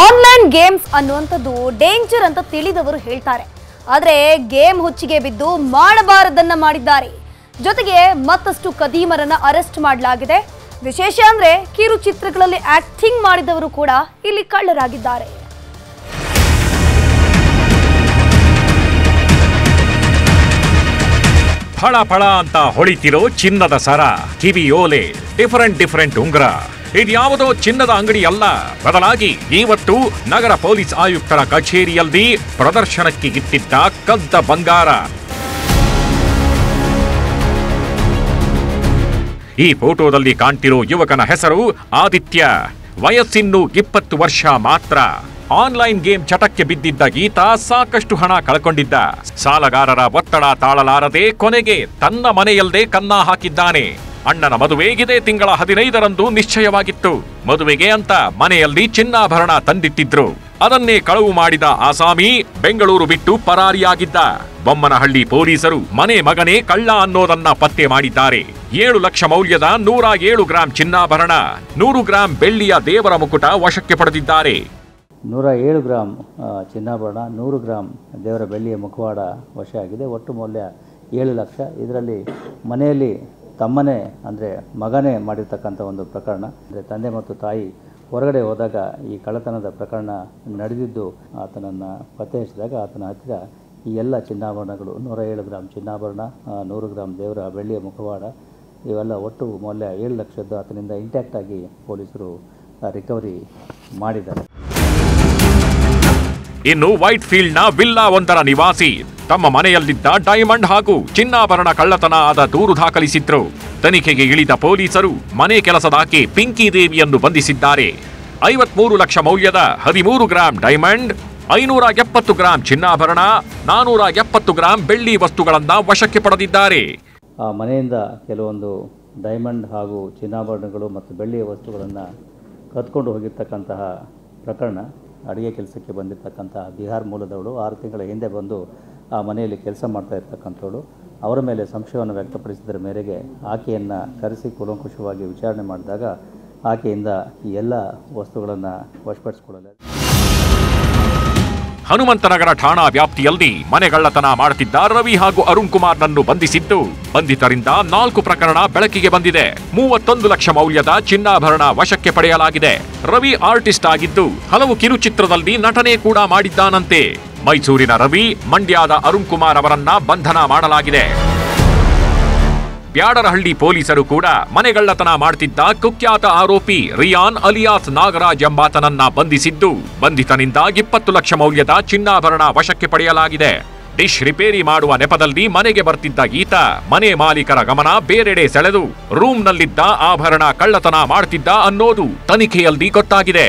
Online games ಅನ್ನುವಂಥದ್ದು danger ಅಂತ ತಿಳಿದವರು ಹೇಳ್ತಾರೆ. ಆದರೆ ಗೇಮ್ ಹುಚ್ಚಿಗೆ ಬಿದ್ದು ಮಾಡಬಾರದನ್ನ ಮಾಡಿದ್ದಾರೆ. ಜೊತೆಗೆ ಮತ್ತಷ್ಟು ಕದೀಮರನ್ನ ಅರೆಸ್ಟ್ ಮಾಡಲಾಗಿದೆ. ವಿಶೇಷ ಅಂದ್ರೆ ಕಿರುಚಿತ್ರಗಳಲ್ಲಿ ಆಕ್ಟಿಂಗ್ ಮಾಡಿದವರು ಕೂಡ ಇಲ್ಲಿ ಕಳ್ಳರಾಗಿದ್ದಾರೆ. ಫಳ ಫಳ ಅಂತ ಹೊಳಿತಿರೋ ಚಿನ್ನದ ಸರ, ಕಿವಿ ಓಲೆ ಡಿಫರೆಂಟ್ ಡಿಫರೆಂಟ್ ಉಂಗುರ. ಇದ್ಯಾವುದೋ ಚಿನ್ನದ ಅಂಗಡಿ ಅಲ್ಲ ಬದಲಾಗಿ ಇವತ್ತು ನಗರ ಪೊಲೀಸ್ ಆಯುಕ್ತರ ಕಚೇರಿಯಲ್ಲಿ ಪ್ರದರ್ಶನಕ್ಕೆ ಇಟ್ಟಿದ್ದ ಕದ್ದ ಬಂಗಾರ. ಈ ಫೋಟೋದಲ್ಲಿ ಕಾಣ್ತಿರೋ ಯುವಕನ ಹೆಸರು ಆದಿತ್ಯ. ವಯಸ್ಸಿನ್ನು ಇಪ್ಪತ್ತು ವರ್ಷ ಮಾತ್ರ. ಆನ್ಲೈನ್ ಗೇಮ್ ಚಟಕ್ಕೆ ಬಿದ್ದಿದ್ದ ಈತ ಸಾಕಷ್ಟು ಹಣ ಕಳ್ಕೊಂಡಿದ್ದ. ಸಾಲಗಾರರ ಒತ್ತಡ ತಾಳಲಾರದೆ ಕೊನೆಗೆ ತನ್ನ ಮನೆಯಲ್ಲೇ ಕನ್ನ ಹಾಕಿದ್ದಾನೆ. ಅಣ್ಣನ ಮದುವೆಗಿದೆ ತಿಂಗಳ ಹದಿನೈದರಂದು ನಿಶ್ಚಯವಾಗಿತ್ತು. ಮದುವೆಗೆ ಅಂತ ಮನೆಯಲ್ಲಿ ಚಿನ್ನಾಭರಣ ತಂದಿಟ್ಟಿದ್ರು. ಅದನ್ನೇ ಕಳವು ಮಾಡಿದ ಆಸಾಮಿ ಬೆಂಗಳೂರು ಬಿಟ್ಟು ಪರಾರಿಯಾಗಿದ್ದ. ಬೊಮ್ಮನಹಳ್ಳಿ ಪೊಲೀಸರು ಮನೆ ಮಗನೇ ಕಳ್ಳ ಅನ್ನೋದನ್ನ ಪತ್ತೆ ಮಾಡಿದ್ದಾರೆ. ಏಳು ಲಕ್ಷ ಮೌಲ್ಯದ ನೂರ ಏಳು ಗ್ರಾಂ ಚಿನ್ನಾಭರಣ, ನೂರು ಗ್ರಾಂ ಬೆಳ್ಳಿಯ ದೇವರ ಮುಕುಟ ವಶಕ್ಕೆ ಪಡೆದಿದ್ದಾರೆ. ನೂರ ಏಳು ಗ್ರಾಮ್ ಚಿನ್ನಾಭರಣ, ನೂರು ಗ್ರಾಮ್ ದೇವರ ಬೆಳ್ಳಿಯ ಮುಖವಾಡ ವಶ ಆಗಿದೆ. ಒಟ್ಟು ಮೌಲ್ಯ ಏಳು ಲಕ್ಷ. ಇದರಲ್ಲಿ ಮನೆಯಲ್ಲಿ ತಮ್ಮನೇ, ಅಂದರೆ ಮಗನೇ ಮಾಡಿರ್ತಕ್ಕಂಥ ಒಂದು ಪ್ರಕರಣ. ಅಂದರೆ ತಂದೆ ಮತ್ತು ತಾಯಿ ಹೊರಗಡೆ ಹೋದಾಗ ಈ ಕಳ್ಳತನದ ಪ್ರಕರಣ ನಡೆದಿದ್ದು, ಆತನನ್ನು ಪತ್ತೆ ಹಚ್ಚಿದಾಗ ಆತನ ಹತ್ತಿರ ಈ ಎಲ್ಲ ಚಿನ್ನಾಭರಣಗಳು, ನೂರ ಏಳು ಗ್ರಾಮ್ ಚಿನ್ನಾಭರಣ ನೂರು ಗ್ರಾಮ್ ದೇವರ ಬೆಳ್ಳಿಯ ಮುಖವಾಡ, ಇವೆಲ್ಲ ಒಟ್ಟು ಮೌಲ್ಯ ಏಳು ಲಕ್ಷದ್ದು ಆತನಿಂದ ಇಂಟ್ಯಾಕ್ಟ್ ಆಗಿ ಪೊಲೀಸರು ರಿಕವರಿ ಮಾಡಿದ್ದಾರೆ. ಇನ್ನು ವೈಟ್ ಫೀಲ್ಡ್ನ ವಿಲ್ಲಾ ಒಂದರ ನಿವಾಸಿ. ತಮ್ಮ ಮನೆಯಲ್ಲಿದ್ದ ಡೈಮಂಡ್ ಹಾಗೂ ಚಿನ್ನಾಭರಣ ಕಳ್ಳತನ ಆದ ದೂರು ದಾಖಲಿಸಿದ್ರು. ತನಿಖೆಗೆ ಇಳಿದ ಪೊಲೀಸರು ಮನೆ ಕೆಲಸದಾಕೆ ಪಿಂಕಿ ದೇವಿಯನ್ನು ಬಂಧಿಸಿದ್ದಾರೆ. ಐವತ್ಮೂರು ಲಕ್ಷ ಮೌಲ್ಯದ ಹದಿಮೂರು ಗ್ರಾಂ ಡೈಮಂಡ್, ಐನೂರ ಎಪ್ಪತ್ತು ಗ್ರಾಂ ಚಿನ್ನಾಭರಣ, ನಾನೂರ ಎಪ್ಪತ್ತು ಗ್ರಾಂ ಬೆಳ್ಳಿ ವಸ್ತುಗಳನ್ನ ವಶಕ್ಕೆ ಪಡೆದಿದ್ದಾರೆ. ಆ ಮನೆಯಿಂದ ಕೆಲವೊಂದು ಡೈಮಂಡ್ ಹಾಗೂ ಚಿನ್ನಾಭರಣಗಳು ಮತ್ತು ಬೆಳ್ಳಿಯ ವಸ್ತುಗಳನ್ನು ಕದ್ಕೊಂಡು ಹೋಗಿರ್ತಕ್ಕಂತಹ ಪ್ರಕರಣ. ಅಡುಗೆ ಕೆಲಸಕ್ಕೆ ಬಂದಿರತಕ್ಕಂಥ ಬಿಹಾರ್ ಮೂಲದವಳು ಆರು ತಿಂಗಳ ಹಿಂದೆ ಬಂದು ಆ ಮನೆಯಲ್ಲಿ ಕೆಲಸ ಮಾಡ್ತಾ ಇರ್ತಕ್ಕಂಥವಳು. ಅವರ ಮೇಲೆ ಸಂಶಯವನ್ನು ವ್ಯಕ್ತಪಡಿಸಿದ್ರ ಮೇರೆಗೆ ಆಕೆಯನ್ನು ಕರೆಸಿ ಕೂಲಂಕುಷವಾಗಿ ವಿಚಾರಣೆ ಮಾಡಿದಾಗ ಆಕೆಯಿಂದ ಈ ಎಲ್ಲ ವಸ್ತುಗಳನ್ನು ವಶಪಡಿಸಿಕೊಳ್ಳಲಾಗಿದೆ. ಹನುಮಂತನಗರ ಠಾಣಾ ವ್ಯಾಪ್ತಿಯಲ್ಲಿ ಮನೆಗಳ್ಳತನ ಮಾಡುತ್ತಿದ್ದ ರವಿ ಹಾಗೂ ಅರುಣ್ ಕುಮಾರ್ ನನ್ನು ಬಂಧಿಸಿದ್ದು. ಬಂಧಿತರಿಂದ ನಾಲ್ಕು ಪ್ರಕರಣ ಬೆಳಕಿಗೆ ಬಂದಿದೆ. ಮೂವತ್ತೊಂದು ಲಕ್ಷ ಮೌಲ್ಯದ ಚಿನ್ನಾಭರಣ ವಶಕ್ಕೆ ಪಡೆಯಲಾಗಿದೆ. ರವಿ ಆರ್ಟಿಸ್ಟ್ ಆಗಿದ್ದು ಹಲವು ಕಿರುಚಿತ್ರದಲ್ಲಿ ನಟನೆ ಕೂಡ ಮಾಡಿದ್ದಾನಂತೆ. ಮೈಸೂರಿನ ರವಿ, ಮಂಡ್ಯದ ಅರುಣ್ ಕುಮಾರ್ ಅವರನ್ನ ಬಂಧನ ಮಾಡಲಾಗಿದೆ. ಬ್ಯಾಡರಹಳ್ಳಿ ಪೊಲೀಸರು ಕೂಡ ಮನೆಗಳ್ಳತನ ಮಾಡ್ತಿದ್ದ ಕುಖ್ಯಾತ ಆರೋಪಿ ರಿಯಾನ್ ಅಲಿಯಾಸ್ ನಾಗರಾಜ್ ಎಂಬಾತನನ್ನ ಬಂಧಿಸಿದ್ದು. ಬಂಧಿತನಿಂದ ಇಪ್ಪತ್ತು ಲಕ್ಷ ಮೌಲ್ಯದ ಚಿನ್ನಾಭರಣ ವಶಕ್ಕೆ ಪಡೆಯಲಾಗಿದೆ. ಡಿಶ್ ರಿಪೇರಿ ಮಾಡುವ ನೆಪದಲ್ಲಿ ಮನೆಗೆ ಬರ್ತಿದ್ದ ಈತ ಮನೆ ಮಾಲೀಕರ ಗಮನ ಬೇರೆಡೆ ಸೆಳೆದು ರೂಮ್ನಲ್ಲಿದ್ದ ಆಭರಣ ಕಳ್ಳತನ ಮಾಡ್ತಿದ್ದ ಅನ್ನೋದು ತನಿಖೆಯಲ್ಲಿ ಗೊತ್ತಾಗಿದೆ.